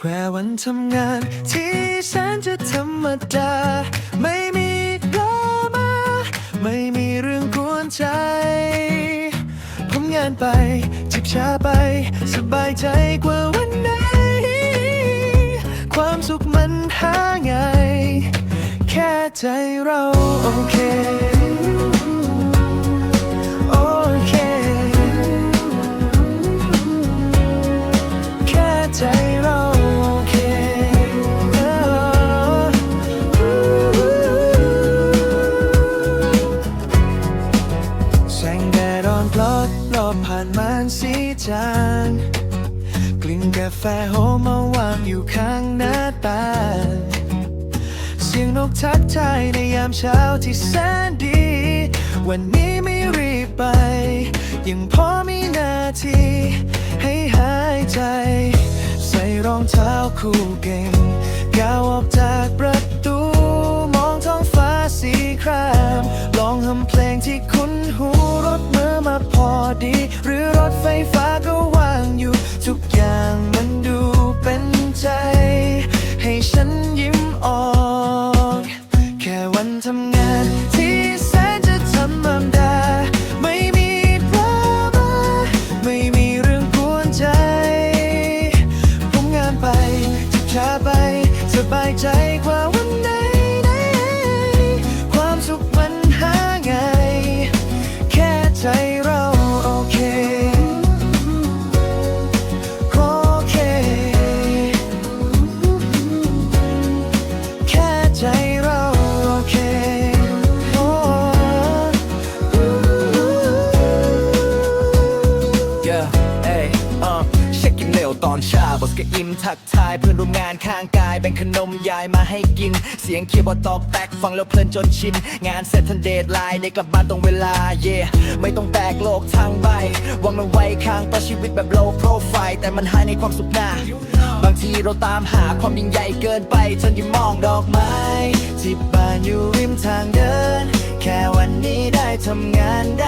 แค่วันทำงานที่แสนจะธรรมดา ไม่มีดราม่าไม่มีเรื่องกวนใจผมงานไป จิบชาไป สบายใจกว่าวันไหน ความสุขมันหาง่าย แค่ใจเราโอเค ดดอ่อนปลอดรอบผ่านม่านสีจางกลิ่นกาแฟหอมาวางอยู่ข้างหน้าตาเสียงนกทักทายในยามเช้าที่แสนดี วันนี้ไม่รีบไป ยังพอมีนาทีให้หายใจ ใส่รองเท้าคู่เก่ง ส อนเช้าบอสก็อิมทักทายเพื่อนร่วมงานข้างกายแบ่งขนมยายมาให้กิน เสียงเคียบอตอกแตกฟังแล้วเพลินจนชิน งานเสร็จทันเดทไลน์ได้กลับบ้านตรงเวลา yeah ไม่ต้องแบกโลกทางใบวางมันไว้ข้างต่อชีวิตแบบ low profile แต่มันหายในความสุขหน้าบางทีเราตามหาความยิ่งใหญ่เกินไปจนยิ่งมองดอกไม้ที่บ้านอยู่ริมทางเดิน แค่วันนี้ได้ทำงานได้